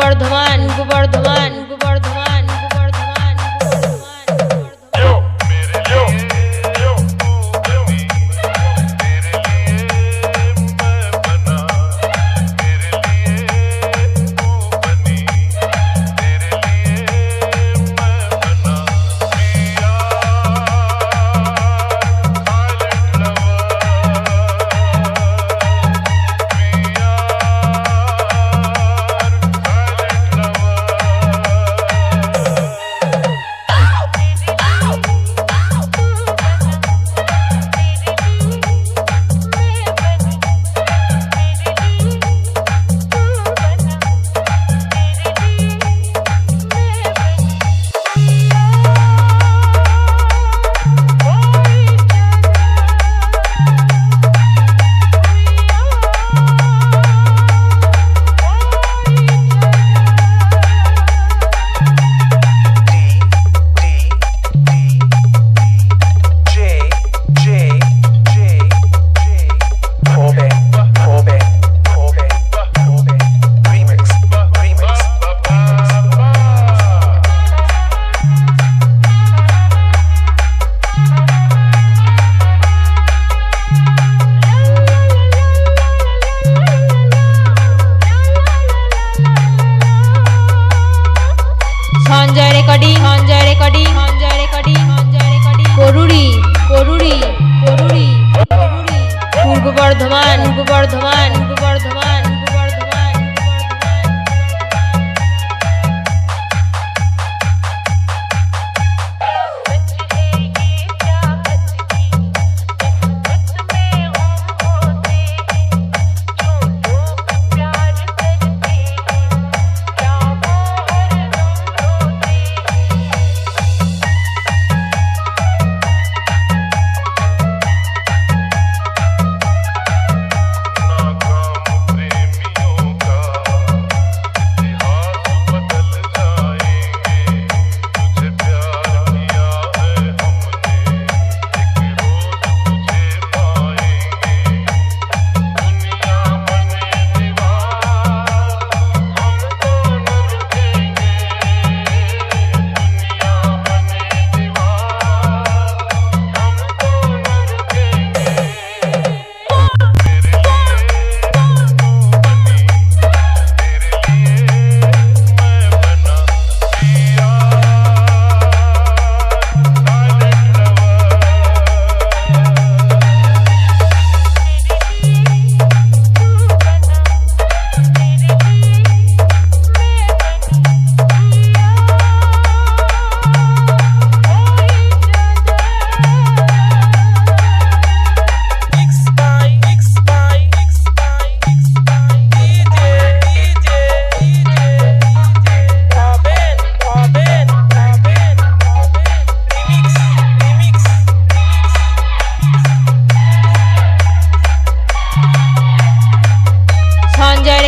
Govardhan Govardhan.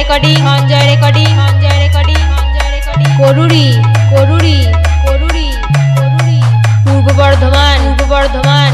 Recording Anjay recording Anjay recording Anjay recording করুরি করুরি করুরি করুরি Purba Bardhaman Purba Bardhaman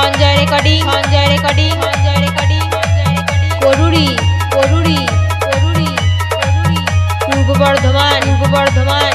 Sanjay recording Sanjay recording Sanjay recording করুরি করুরি করুরি করুরি পূর্ব বর্ধমান পূর্ব বর্ধমান।